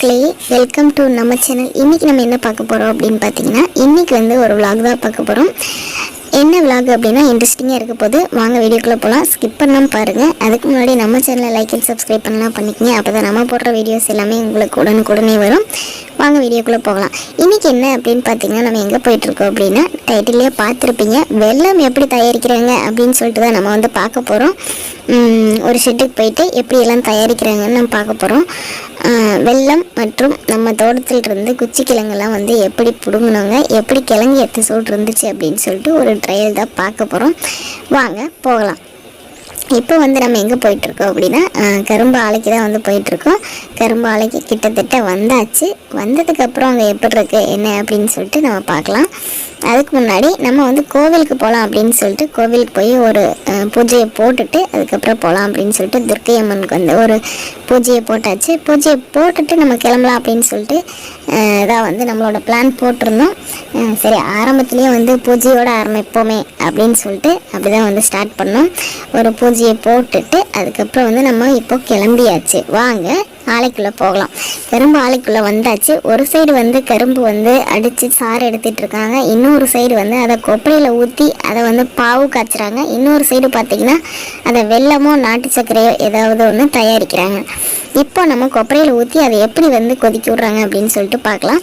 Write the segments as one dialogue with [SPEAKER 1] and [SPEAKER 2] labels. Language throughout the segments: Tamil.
[SPEAKER 1] மக்களே வெல்கம் டு நம்ம சேனல் இன்றைக்கி நம்ம என்ன பார்க்க போகிறோம் அப்படின்னு பார்த்தீங்கன்னா இன்றைக்கி வந்து ஒரு விலாக் தான் பார்க்க போகிறோம் என்ன விலாக் அப்படின்னா இன்ட்ரெஸ்டிங்காக இருக்க போது வாங்க வீடியோக்குள்ளே போகலாம் ஸ்கிப் பண்ணாமல் பாருங்கள் அதுக்கு முன்னாடி நம்ம சேனலை லைக் அண்ட் சப்ஸ்கிரைப் பண்ணலாம் பண்ணிக்கங்க. அப்போ தான் நம்ம போடுற வீடியோஸ் எல்லாமே உங்களுக்கு உடனுக்குடனே வரும். வாங்க வீடியோக்குள்ளே போகலாம். இன்றைக்கி என்ன அப்படின்னு பார்த்தீங்கன்னா நம்ம எங்கே போயிட்டுருக்கோம் அப்படின்னா டைட்டிலே பார்த்துருப்பீங்க. வெள்ளம் எப்படி தயாரிக்கிறாங்க அப்படின்னு சொல்லிட்டு தான் நம்ம வந்து பார்க்க போகிறோம் ஒரு ஷெட்டுக்கு போயிட்டு எப்படி எல்லாம் தயாரிக்கிறாங்கன்னு நம்ம பார்க்க போகிறோம் வெள்ளம் மற்றும் நம்ம தோட்டத்தில் இருந்து குச்சி கிழங்கெல்லாம் வந்து எப்படி பிடுங்கினாங்க எப்படி கிழங்கு எபிசோட் இருந்துச்சு அப்படின்னு சொல்லிட்டு ஒரு ட்ரையல் தான் பார்க்க போகிறோம் வாங்க போகலாம். இப்போ வந்து நம்ம எங்கே போயிட்டுருக்கோம் அப்படின்னா கரும்பு ஆலைக்கு தான் வந்து போயிட்டுருக்கோம். கரும்பு ஆலைக்கு கிட்டத்தட்ட வந்தாச்சு. வந்ததுக்கப்புறம் அங்கே எப்படி இருக்குது என்ன அப்படின்னு சொல்லிட்டு நம்ம பார்க்கலாம். அதுக்கு முன்னாடி நம்ம வந்து கோவிலுக்கு போகலாம் அப்படின்னு சொல்லிட்டு கோவிலுக்கு போய் ஒரு பூஜையை போட்டுட்டு அதுக்கப்புறம் போகலாம் அப்படின்னு சொல்லிட்டு துர்க்கை அம்மனுக்கு வந்து ஒரு பூஜையை போட்டாச்சு. பூஜையை போட்டுட்டு நம்ம கிளம்பலாம் அப்படின்னு சொல்லிட்டு இதாக வந்து நம்மளோட பிளான் போட்டிருந்தோம். சரி ஆரம்பத்துலேயே வந்து பூஜையோட ஆரம்பிப்போமே அப்படின்னு சொல்லிட்டு அப்படி தான் வந்து ஸ்டார்ட் பண்ணோம். ஒரு பூஜையை போட்டுட்டு அதுக்கப்புறம் வந்து நம்ம இப்போ கிளம்பியாச்சு. வாங்க ஆலைக்குள்ளே போகலாம். கரும்பு ஆலைக்குள்ளே வந்தாச்சு. ஒரு சைடு வந்து கரும்பு வந்து அடித்து சாறு எடுத்துகிட்டு இருக்காங்க. இன்னொரு சைடு வந்து அதை கொப்பரையில் ஊற்றி அதை வந்து பாவு காய்ச்சுறாங்க. இன்னொரு சைடு பார்த்தீங்கன்னா அதை வெல்லமோ நாட்டு சர்க்கரையோ ஏதாவது ஒன்று தயாரிக்கிறாங்க. இப்போ நம்ம கொப்பரையில் ஊற்றி அதை எப்படி வந்து கொதிக்க விட்றாங்க அப்படின்னு சொல்லிட்டு பார்க்கலாம்.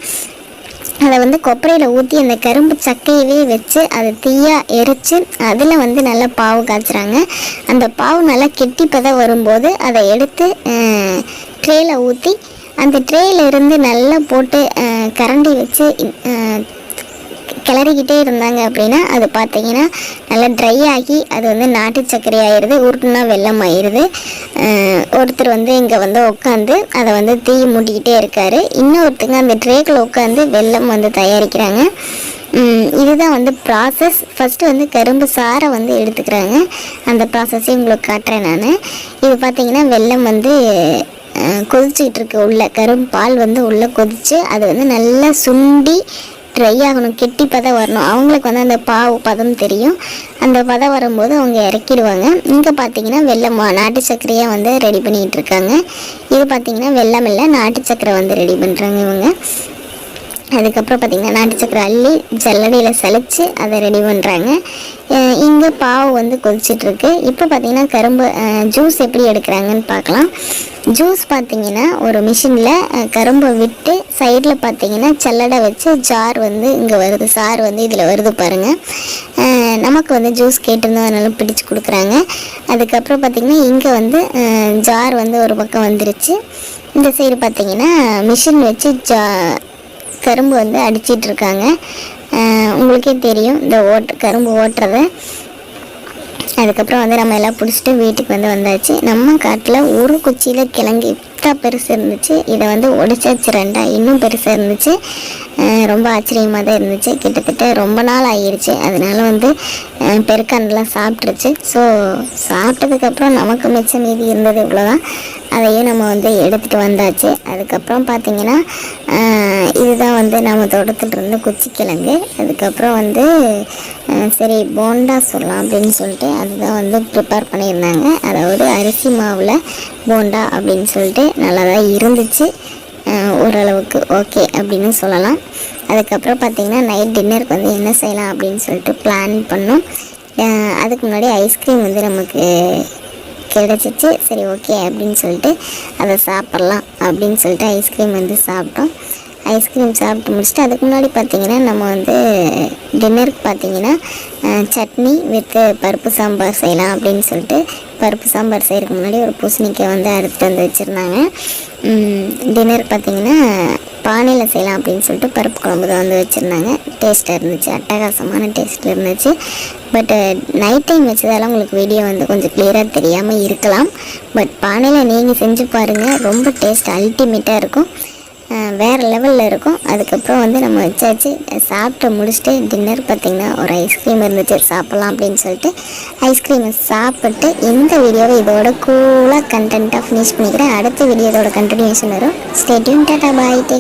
[SPEAKER 1] அதை வந்து கொப்பரையில் ஊற்றி அந்த கரும்பு சக்கையவே வச்சு அதை தீயாக எரித்து அதில் வந்து நல்லா பாவு காய்ச்சுறாங்க. அந்த பாவு நல்லா கெட்டிப்பதை வரும்போது அதை எடுத்து ட்ரேயில் ஊற்றி அந்த ட்ரேயில் இருந்து நல்லா போட்டு கரண்டி வச்சு கிளறிக்கிட்டே இருந்தாங்க அப்படின்னா அது பார்த்தீங்கன்னா நல்லா ட்ரை ஆகி அது வந்து நாட்டு சர்க்கரை ஆயிடுது உருட்டுனா வெள்ளம் ஆயிடுது. ஒருத்தர் வந்து இங்கே வந்து உட்காந்து அதை வந்து தீ மூட்டிக்கிட்டே இருக்காரு. இன்னொருத்தங்க அந்த ட்ரேக்கில் உட்காந்து வெள்ளம் வந்து தயாரிக்கிறாங்க. இதுதான் வந்து ப்ராசஸ் ஃபஸ்ட்டு வந்து கரும்பு சாறை வந்து எடுத்துக்கிறாங்க. அந்த ப்ராசஸையும் உங்களுக்கு காட்டுறேன் நான். இது பார்த்திங்கன்னா வெள்ளம் வந்து கொதிச்சிக்கிட்டு இருக்கு உள்ள. கரும்பு பால் வந்து உள்ளே கொதித்து அது வந்து நல்லா சுண்டி ட்ரை ஆகணும் கெட்டி பதம் வரணும். அவங்களுக்கு வந்து அந்த பாவு பதம் தெரியும். அந்த பதம் வரும்போது அவங்க இறக்கிடுவாங்க. இங்கே பார்த்தீங்கன்னா வெள்ளம் நாட்டு சர்க்கரையாக வந்து ரெடி பண்ணிகிட்டு இருக்காங்க. இது பார்த்தீங்கன்னா வெள்ளம் இல்லை நாட்டு சர்க்கரை வந்து ரெடி பண்ணுறாங்க இவங்க. அதுக்கப்புறம் பார்த்தீங்கன்னா நாட்டு சக்கரை அள்ளி ஜல்லடையில் சலித்து அதை ரெடி பண்ணுறாங்க இங்கே பாவு வந்து கொதிச்சிட்ருக்கு. இப்போ பார்த்தீங்கன்னா கரும்பு ஜூஸ் எப்படி எடுக்கிறாங்கன்னு பார்க்கலாம் ஜூஸ் பார்த்திங்கன்னா ஒரு மிஷினில் கரும்பை விட்டு சைடில் பார்த்திங்கன்னா சல்லடை வச்சு ஜார் வந்து இங்கே வருது. சார் வந்து இதில் வருது பாருங்கள் நமக்கு வந்து ஜூஸ் கேட்டிருந்தோம் அதனால பிடிச்சு கொடுக்குறாங்க. அதுக்கப்புறம் பார்த்திங்கன்னா இங்கே வந்து ஜார் வந்து ஒரு பக்கம் வந்துருச்சு. இந்த சைடு பார்த்திங்கன்னா மிஷின் வச்சு ஜா கரும்பு வந்து அடிச்சிட்டு இருக்காங்க உங்களுக்கே தெரியும் இந்த ஓட்டு கரும்பு ஓட்டுறத. அதுக்கப்புறம் வந்து நம்ம எல்லாம் பிடிச்சிட்டு வீட்டுக்கு வந்து வந்தாச்சு. நம்ம காட்டில் ஒரு குச்சியில் கிழங்கு இத்தா பெருசு இருந்துச்சு. இதை வந்து உடைச்சாச்சு ரெண்டா இன்னும் பெருசாக இருந்துச்சு. ரொம்ப ஆச்சரியமாக தான் இருந்துச்சு. கிட்டத்தட்ட ரொம்ப நாள் ஆகிடுச்சு அதனால வந்து அஹ் சாப்பிட்ருச்சு ஸோ சாப்பிட்டதுக்கப்புறம் நமக்கு மிச்சம் மீதி இருந்தது இவ்வளோதான் அதையும் நம்ம வந்து எடுத்துகிட்டு வந்தாச்சு. அதுக்கப்புறம் பார்த்திங்கன்னா இதுதான் வந்து நம்ம தோட்டத்தில் இருந்து குச்சிக்கிழங்கு. அதுக்கப்புறம் வந்து சரி போண்டா சொல்லலாம் அப்படின்னு சொல்லிட்டு அதுதான் வந்து ப்ரிப்பேர் பண்ணியிருந்தாங்க. அதாவது அரிசி மாவில் போண்டா அப்படின்னு சொல்லிட்டு நல்லா தான் இருந்துச்சு ஓரளவுக்கு ஓகே அப்படின்னு சொல்லலாம். அதுக்கப்புறம் பார்த்திங்கன்னா நைட் டின்னருக்கு வந்து என்ன செய்யலாம் அப்படின்னு சொல்லிட்டு பிளான் பண்ணோம். அதுக்கு முன்னாடி ஐஸ்கிரீம் வந்து நமக்கு கிடச்சிச்சு. சரி ஓகே அப்படின்னு சொல்லிட்டு அதை சாப்பிட்லாம் அப்படின்னு சொல்லிட்டு ஐஸ்கிரீம் வந்து சாப்பிட்டோம். ஐஸ்கிரீம் சாப்பிட்டு முடிச்சுட்டு அதுக்கு முன்னாடி பார்த்தீங்கன்னா நம்ம வந்து டின்னருக்கு பார்த்தீங்கன்னா சட்னி வித்து பருப்பு சாம்பார் செய்யலாம் அப்படின்னு சொல்லிட்டு பருப்பு சாம்பார் செய்கிறதுக்கு முன்னாடி ஒரு பூசணிக்காய் வந்து அறுத்து வந்து வச்சுருந்தாங்க. டின்னர் பார்த்தீங்கன்னா பானையில் செய்யலாம் அப்படின்னு சொல்லிட்டு பருப்பு குழம்பு தான் வந்து வச்சுருந்தாங்க. டேஸ்ட்டாக இருந்துச்சு அட்டகாசமான டேஸ்ட்டில் இருந்துச்சு. பட்டு நைட் டைம் வச்சதால உங்களுக்கு வீடியோ வந்து கொஞ்சம் கிளியராக தெரியாமல் இருக்கலாம். பட் பானையில் நீங்கள் செஞ்சு பாருங்கள் ரொம்ப டேஸ்ட் அல்டிமேட்டாக இருக்கும். வேறு லெவலில் இருக்கும். அதுக்கப்புறம் வந்து நம்ம வச்சாச்சு. சாப்பிட்டு முடிச்சுட்டு டின்னர் பார்த்திங்கன்னா ஒரு ஐஸ்கிரீம் இருந்துச்சு. சாப்பிட்லாம் அப்படின்னு சொல்லிட்டு ஐஸ்கிரீமை சாப்பிட்டு இந்த வீடியோவை இதோட கூலாக கண்டென்ட்டாக ஃபினிஷ் பண்ணிக்கிறேன். அடுத்த வீடியோ இதோட கண்டினியூஷன் வரும். ஸ்டேட்யூன் டாட்டா பாய்